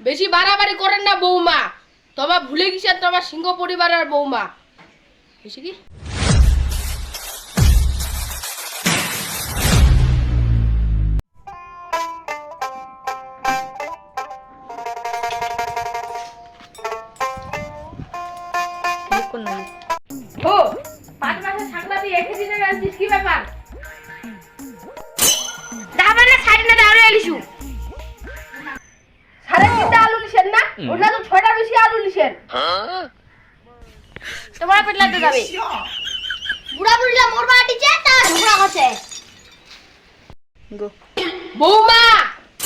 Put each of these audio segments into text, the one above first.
বেশি বাড়াবাড়ি করেন না বৌমা। তোমার ভুলে গেছেন তোমার সিংহ পরিবারের বৌমা। বেশি কি? ও পাঁচ মাসের সাংবাদিক দিনে আসছিস কি ওটা তো ছয়টা বেশি আলু নিছেন। তোমার পেটলাতে যাবে। বুড়া বুড়িলা মোর বাড়িতে তা ঝগড়া করছে বৌমা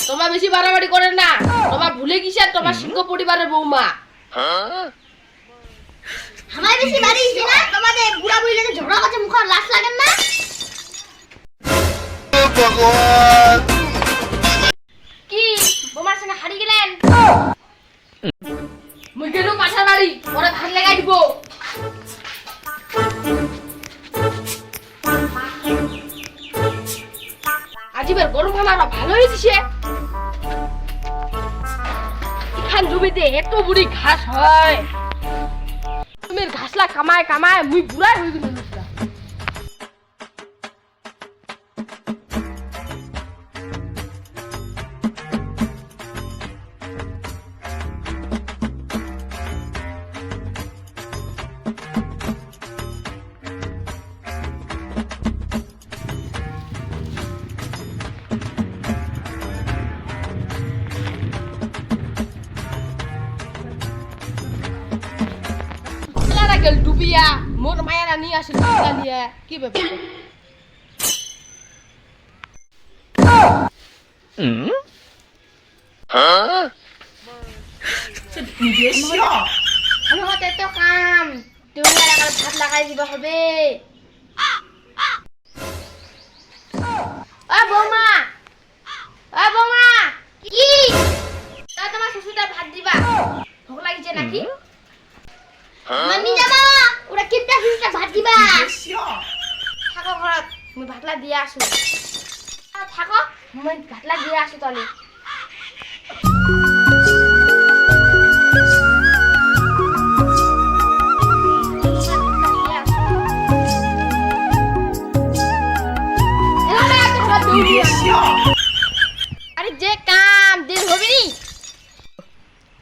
তোমার বেশি বাড়াবাড়ি করেন না। তোমার ভুলে গেছেন তোমার সিংহ পরিবারের বৌমা। আমার বেশি বাড়ি না তোমাদের বুড়া বুড়িলা যে ঝগড়া করছে মুখ লাশ লাগেন না। কি? বৌমার সঙ্গে হারিয়ে গেলেন? মুই গেলু পাশার বাড়ি পরে ভাত লাগাই দিব। আজিবের গরম খানাটা ভালো হয়েছে এখান জমিতে এত বুড়ি ঘাস হয়। তুমি ঘাসলা কামায় কামায় মুই বুড়াই হয়ে গেল। গেল ডুবিয়া মোর মায়েরা নিয়ে আসে ডুবিয়া নিয়ে কি ব্যাপার আমি হতে তো কাম তুমি আর আমার ভাত লাগাই দিব হবে ও বৌমা লাগিছে নাকি? মানি যাবা ওরা কিপটা শ্বশুরটা ভাত দিবা। থাকো ঘৰত মই ভাতলা দিয়ে আছো আ, থাকো মই ভাতলা দিয়ে আছো তলে। আরে যে কাম দিন হবে নি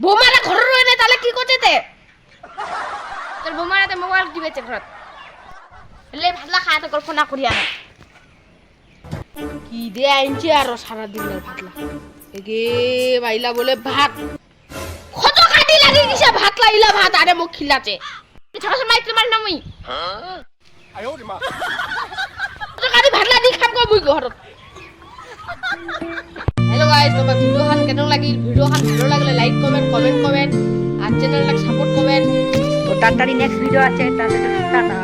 বৌমারা ঘরে রয়ে না তাহলে কি করছে তে তোর মোবাইল দিবেছে ঘৰত। হলে ভাতলা খাই তো গল্প না করি আনা কি দে আনছে আর সারা দিন ভাতলা। এগে বাইলা বলে ভাত। কত কাটি লাগি গেছে, ভাত লাইলা ভাত আরে মোক খিলাছে। ছোট সময় তোমার নামই। কত কাটি ভাত লাগি খাম কই মুই ঘৰত। হেল্ল' গাইজ তোমাৰ ভিডিঅ'খন কেনেকুৱা লাগিল? ভিডিঅ'খন ভালো লাগিলে লাইক কমেণ্ট কমেণ্ট কমেণ্ট তাড়াতাড়ি নেক্সট ভিডিও আছে তাহলে টাটা